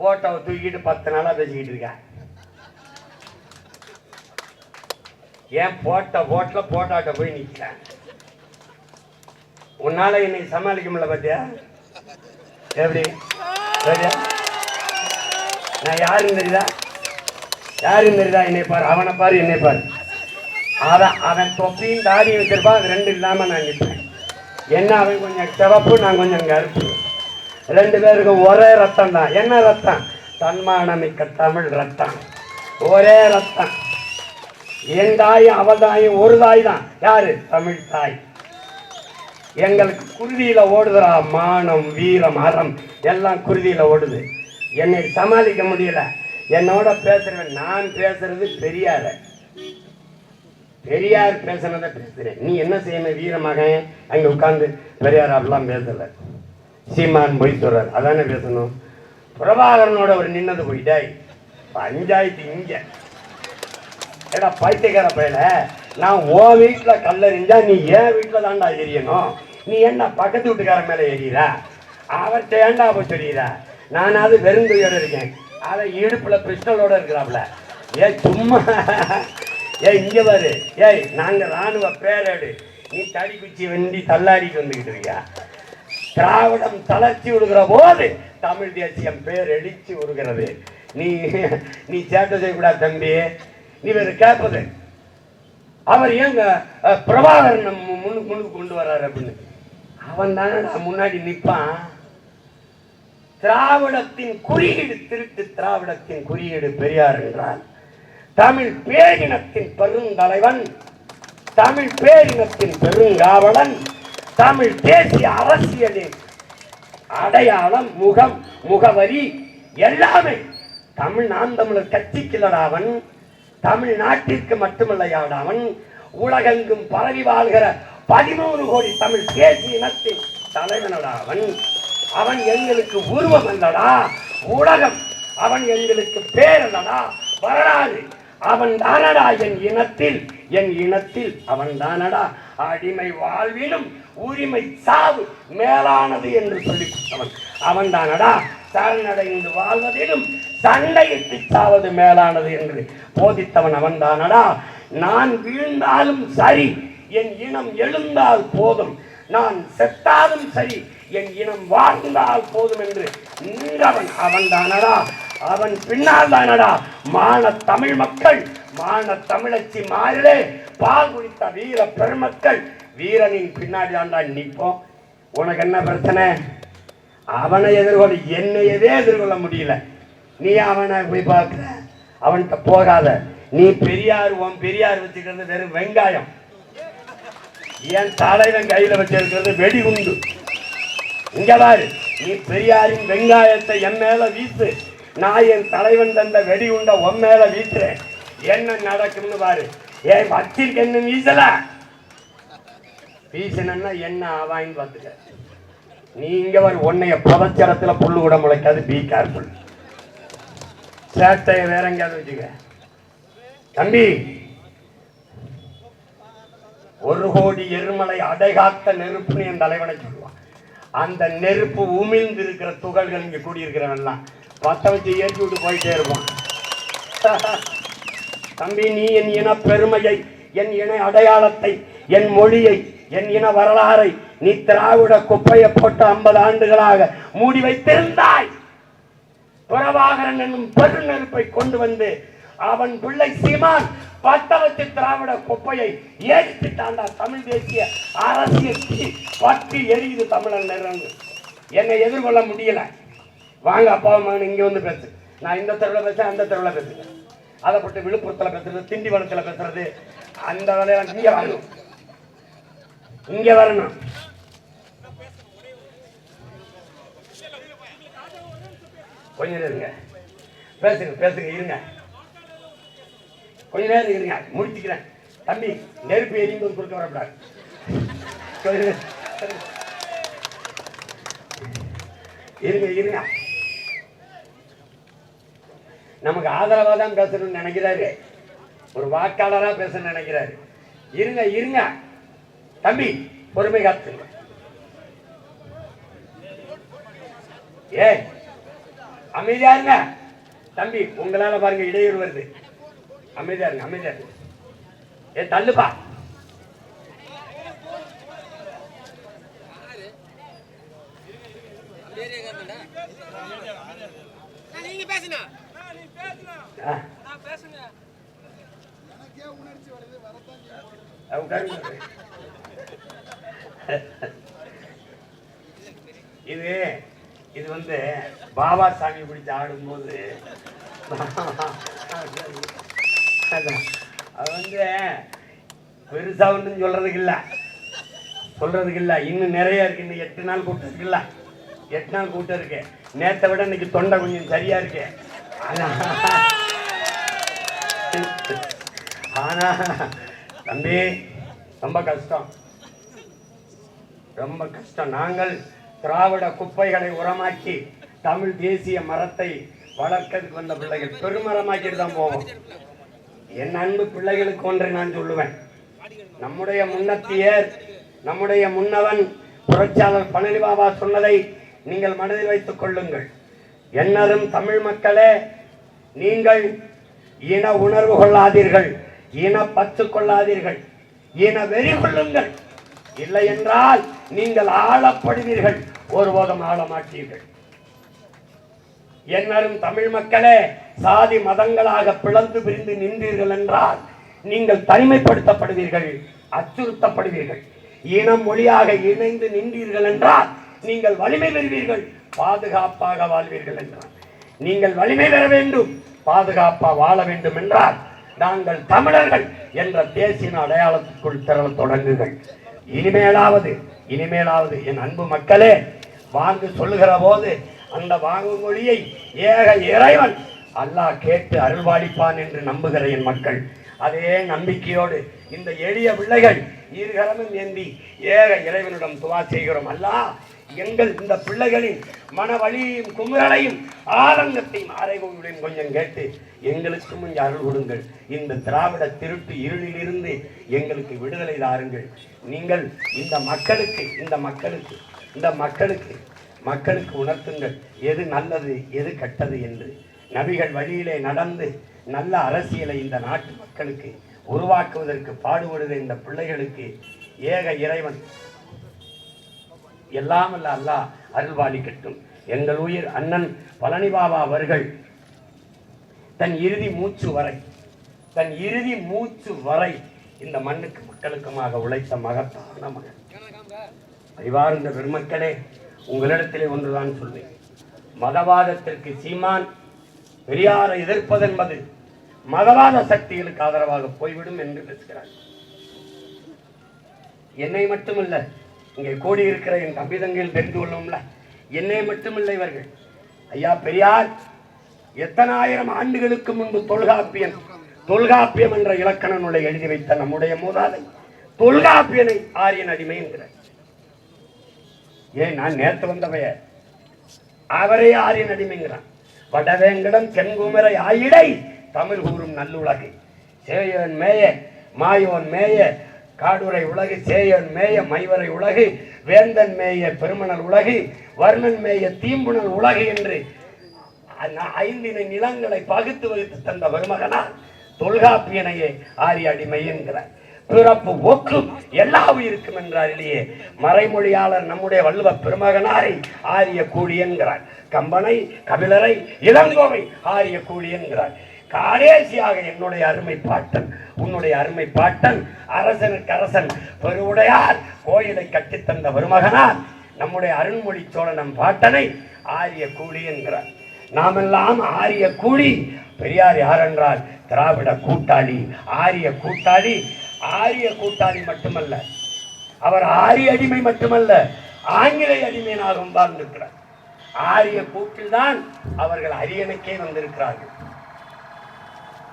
போட்டோவை தூக்கிட்டு பத்து நாளாக பேசிக்கிட்டு இருக்கேன் ஏன் போட்ட போட்டில் போட்டாட்ட போய் நிக்கிறேன் உன்னால் இன்னைக்கு சமாளிக்க முடியல பார்த்தியா எப்படி? சரியா? நான் யாருன்னு தெரியுதா? யாருன்னு தெரியுதா? என்னை பாரு. அவனை பாரு என்னை பாரு. அவன் அவன் தொப்பியும் தாடியும் வச்சிருப்பான். அது ரெண்டு இல்லாமல் நான் நிற்பேன் என்ன அவன் கொஞ்சம் சிவப்பு நான் கொஞ்சம் கருப்பு. ரெண்டு பேருக்கும் ஒரே ரத்தம் தான் என்ன ரத்தம்? தன்மானமிக்க தமிழ் ரத்தம். ஒரே ரத்தம். என் தாயும் அவள் தாயும் ஒரு தாய் தான் யாரு? தமிழ் தாய். எங்களுக்கு குருதியில ஓடுதுரா மானம் வீரம் அறம். எல்லாம் குருதியில ஓடுது. என்னை சமாளிக்க முடியல. என்னோட பேசுறேன் நான் பேசுறது பெரியார. பெரியார் பேசுனதை பேசுறேன். நீ என்ன செய்யணும் வீரமகன்? அங்க உட்கார்ந்து பெரியார் அப்படிலாம் பேசல. சீமான் போய் சொல்றார் அதானே பேசணும்? பிரபாகரனோட ஒரு நின்னது போயிட்டாய். பஞ்சாயத்து இங்க. ஏடா பைத்தியக்கார பையல. நான் உன் வீட்டுல கல்லறிஞ்சா நீ என் வீட்டுல தான்டா எரியணும். நீ என்ன பக்கத்து வீட்டுக்காரன் மேல எறிகிற அவர்கிட்ட ஏண்டா போய் சொல்லிடுற நானாவது வெறுங்கையோட இருக்கேன். அதை இடுப்புல பிஸ்டலோட இருக்கிறாப்ல. ஏ சும்மா. ஏய் இங்க பாரு. ஏய் நாங்க ராணுவ பேரேடு. நீ தடி குச்சி வெண்டி தள்ளாடிக்கு வந்துகிட்டு இருக்கியா? திராவிடம் தளர்ச்சி விடுகிற போது தமிழ் தேசியம் பேர் எழுச்சி விடுகிறது நீ நீ சேட்டை செய்யக்கூடாது தம்பி. நீ வேறு கேட்பது அவர் ஏங்க பிரபாகரன் நம்ம முன்னுக்கு முன்னுக்கு கொண்டு வர்றாரு அப்படின்னு. அவன் நான் முன்னாடி நிற்பான் திராவிடத்தின் குறியீடு திருட்டு திராவிடத்தின் குறியீடு பெரியார் என்றால் தமிழ் பேரினத்தின் பெருந்தலைவன் தமிழ் பேரினத்தின் பெருங்காவலன் தமிழ் தேசிய அரசியலின் அடையாளம் முகம் முகவரி எல்லாமே. தமிழ் நான் தமிழர் கட்சிக்கில்லடா அவன் தமிழ்நாட்டிற்கு மட்டுமல்லையாடாவன் உலகெங்கும் பரவி வாழ்கிற பதினோரு கோடி தமிழ் தேசிய இனத்தின் தலைவனடாவன். அவன் எங்களுக்கு உருவம் அல்லடா உலகம். அவன் எங்களுக்கு பேரல்லடா வரலாறு. அவன் தானடா என் இனத்தில் என் இனத்தில் அவன் தானடா அடிமை வாழ்விலும் உரிமை சாவு மேலானது என்று சொல்லி கொடுத்தவன். அவன் தானடா சரணடைந்து வாழ்வதிலும் சண்டையிட்டு சாவது மேலானது என்று போதித்தவன் அவன் தானடா நான் வீழ்ந்தாலும் சரி என் இனம் எழுந்தால் போதும். நான் செத்தாலும் சரி என் இனம் வாழ்ந்தால் போதும் என்று நின்றவன் அவன் தானடா அவன் பின்னால் தானடா. மான தமிழ் மக்கள் மான தமிழச்சி மாறிலே பால் குடித்த வீர பெருமக்கள். வீரனின் பின்னாடி தாண்டா நிற்போம். உனக்கு என்ன பிரச்சனை? அவனை எதிர்கொள்ள என்னையவே எதிர்கொள்ள முடியல. நீ அவனை போய் பார்க்குற? அவன்கிட்ட போகாத. நீ பெரியார் உன் பெரியார் வச்சுக்கிறது வெறும் வெங்காயம். என் தலைவன் கையில் வச்சிருக்கிறது வெடிகுண்டு. இங்க பாரு நீ பெரியாரின் வெங்காயத்தை என் மேல வீசு. நான் என் தலைவன் தந்த வெடி உண்ட உன் மேல வீசுறேன். என்ன நடக்கும்னு பாரு. ஏன் வச்சிருக்க என்ன வீசல? வீசினா என்ன ஆவாயின்னு பார்த்துக்க. நீங்க ஒரு உன்னைய பிரபஞ்சரத்துல புல்லு கூட முளைக்காது பி கேர்ஃபுல் சேட்டைய வேற எங்கேயாவது வச்சுக்க. தம்பி ஒரு கோடி எருமலை அடைகாத்த நெருப்புன்னு என் தலைவனை சொல்லுவான். அந்த நெருப்பு உமிழ்ந்து இருக்கிற துகள்கள் இங்க கூடியிருக்கிறவன்லாம். பத்த வச்சு ஏற்றி விட்டு போயிட்டே இருப்பான் தம்பி நீ என் இன பெருமையை என் இன அடையாளத்தை என் மொழியை என் இன வரலாறை நீ திராவிட குப்பையை போட்டு ஐம்பது ஆண்டுகளாக மூடி வைத்திருந்தாய். புறவாகரன் என்னும் பெருநெருப்பை கொண்டு வந்து அவன் பிள்ளை சீமான் பத்த திராவிட குப்பையை ஏற்றிட்டாண்டா தமிழ் தேசிய அரசியல் பற்றி எரியுது தமிழன் என்னை எதிர்கொள்ள முடியல. வாங்க அப்பா மகன் இங்க வந்து பேசு. நான் இந்த தெருவில் பேசுறேன் அந்த தெருவில் பேசுறேன் அதை போட்டு விழுப்புரத்தில் பேசுறது திண்டிவனத்தில் பேசுறது அந்த வேலையை இங்கே வரணும் இங்கே வரணும். கொஞ்ச நேரம் இருங்க. பேசுங்க பேசுங்க இருங்க. கொஞ்ச நேரம் இருங்க. முடிச்சுக்கிறேன். தம்பி நெருப்பு எரியும் போது கொடுக்க வரப்படாது கொஞ்ச நேரம். இருங்க இருங்க. நமக்கு ஆதரவாக தான் பேசணும்னு நினைக்கிறாரு. ஒரு வாக்காளராக பேசணும்னு நினைக்கிறாரு. இருங்க இருங்க. தம்பி பொறுமை காத்துங்க ஏய் அமைதியா இருங்க. தம்பி உங்களால பாருங்க இடையூறு வருது. அமைதியா இருங்க அமைதியா இருங்க. ஏ தள்ளுப்பா. நீங்க இது இது வந்து பாபா சாமி பிடிச்சு ஆடும்போது. அதான். அது வந்து பெருசா ஒன்றும் சொல்றதுக்கு இல்ல. சொல்றதுக்கு இல்ல. இன்னும் நிறைய இருக்கு. இன்னும் எட்டு நாள் கூட்டம் இருக்குல்ல. எட்டு நாள் கூட்டம் இருக்கு. நேற்றை விட இன்னைக்கு தொண்டை கொஞ்சம் சரியா இருக்கு. ஆனா தம்பி ரொம்ப கஷ்டம். ரொம்ப கஷ்டம். நாங்கள் திராவிட குப்பைகளை உரமாக்கி தமிழ் தேசிய மரத்தை வளர்க்கறதுக்கு வந்த பிள்ளைகள் பெருமரமாக்கிட்டு தான் போவோம். என் அன்பு பிள்ளைகளுக்கு ஒன்றை நான் சொல்லுவேன். நம்முடைய முன்னத்தியர் நம்முடைய முன்னவன் புரட்சியாளர் பழனி பாபா சொன்னதை நீங்கள் மனதில் வைத்துக் கொள்ளுங்கள். என்னரும் தமிழ் மக்களே நீங்கள் இன உணர்வு கொள்ளாதீர்கள் இன பற்று கொள்ளாதீர்கள் இன வெறி கொள்ளுங்கள். இல்லை என்றால் நீங்கள் ஆளப்படுவீர்கள் ஒருபோதும் ஆளமாட்டீர்கள். என்னரும் தமிழ் மக்களே சாதி மதங்களாக பிளந்து பிரிந்து நின்றீர்கள் என்றால் நீங்கள் தனிமைப்படுத்தப்படுவீர்கள் அச்சுறுத்தப்படுவீர்கள். இனம் மொழியாக இணைந்து நின்றீர்கள் என்றால் நீங்கள் வலிமை பெறுவீர்கள். பாதுகாப்பாக வாழ்வீர்கள் என்றார். நீங்கள் வலிமை பெற வேண்டும் பாதுகாப்பா வாழ வேண்டும் என்றால் நாங்கள் தமிழர்கள் என்ற தேசிய அடையாளத்துக்குள் திரள தொடங்குங்கள். இனிமேலாவது இனிமேலாவது என் அன்பு மக்களே வாங்கு சொல்லுகிற போது அந்த வாங்கு மொழியை ஏக இறைவன் அல்லாஹ் கேட்டு அருள்வாளிப்பான் என்று நம்புகிற என் மக்கள் அதே நம்பிக்கையோடு இந்த எளிய பிள்ளைகள் இருகரமும் ஏந்தி ஏக இறைவனிடம் துவா செய்கிறோம். அல்லாஹ் எங்கள் இந்த பிள்ளைகளின் மன வழியையும் குமுறலையும் ஆதங்கத்தையும் ஆரைகளையும் கொஞ்சம் கேட்டு எங்களுக்கும் கொஞ்சம் அருள் கொடுங்கள். இந்த திராவிட திருட்டு இருளிலிருந்து எங்களுக்கு விடுதலை தாருங்கள். நீங்கள் இந்த மக்களுக்கு இந்த மக்களுக்கு இந்த மக்களுக்கு மக்களுக்கு உணர்த்துங்கள். எது நல்லது எது கெட்டது என்று. நபிகள் வழியிலே நடந்து நல்ல அரசியலை இந்த நாட்டு மக்களுக்கு உருவாக்குவதற்கு பாடுபடுகிற இந்த பிள்ளைகளுக்கு ஏக இறைவன் எல்லாம் அல்ல அல்லாஹ் அருள்வாளிக்கட்டும். எங்கள் உயிர் அண்ணன் பழனி பாபா அவர்கள் தன் இறுதி மூச்சு வரை தன் இறுதி மூச்சு வரை இந்த மண்ணுக்கு மக்களுக்குமாக உழைத்த மகத்தான மகன். அறிவார்ந்த பெருமக்களே உங்களிடத்திலே ஒன்றுதான் சொல்வேன். மதவாதத்திற்கு சீமான் பெரியாரை எதிர்ப்பதென்பது மதவாத சக்திகளுக்கு ஆதரவாக போய்விடும் என்று பேசுகிறார். என்னை மட்டுமல்ல இங்கே கூடி இருக்கிற என் தம்பிதங்கள் தெரிந்து கொள்ளும்ல. என்னை மட்டுமில்லை இவர்கள். ஐயா பெரியார் எத்தனாயிரம் ஆண்டுகளுக்கு முன்பு தொல்காப்பியன் தொல்காப்பியம் என்ற இலக்கண நூலை எழுதி வைத்த நம்முடைய மூதாதை தொல்காப்பியனை ஆரியன் அடிமை என்கிறார். ஏன் நான் நேற்று வந்தவைய அவரே ஆரியன் அடிமைங்கிறான் வடவேங்கடம் தென்குமரை ஆயிடை தமிழ் கூறும் நல்லுலகை. சேயோன் மேய மாயோன் மேய காடுரை உலகு சேயன் மேய மைவரை உலகு வேந்தன் மேய பெருமணல் உலகு வர்ணன் மேய தீம்புணல் உலகு என்று ஐந்தினை நிலங்களை பகுத்து வகுத்து தந்த வருமகனா தொல்காப்பியனையே ஆரிய அடிமை என்கிறார். பிறப்பு ஒக்கும் எல்லா உயிருக்கும் என்றார் இல்லையே. மறைமொழியாளர் நம்முடைய வள்ளுவ பெருமகனாரை ஆரிய கூலி என்கிறார். கம்பனை கபிலரை இளங்கோவை ஆரிய கூலி என்கிறார். கடைசியாக என்னுடைய அருமை பாட்டன் உன்னுடைய அருமை பாட்டன் அரசனுக்கு அரசன் பெருவுடையார் கோயிலை கட்டித்தந்த பெருமகனார் நம்முடைய அருண்மொழி சோழனம் பாட்டனை ஆரிய கூலி என்கிறார். நாமெல்லாம் ஆரிய கூலி பெரியார் யார் என்றால் திராவிட கூட்டாளி ஆரிய கூட்டாளி ஆரிய கூட்டாளி மட்டுமல்ல. அவர் ஆரிய அடிமை மட்டுமல்ல ஆங்கிலேய அடிமையனாகவும் வாழ்ந்திருக்கிறார். ஆரிய கூட்டில்தான் அவர்கள் அரியணைக்கே வந்திருக்கிறார்கள்.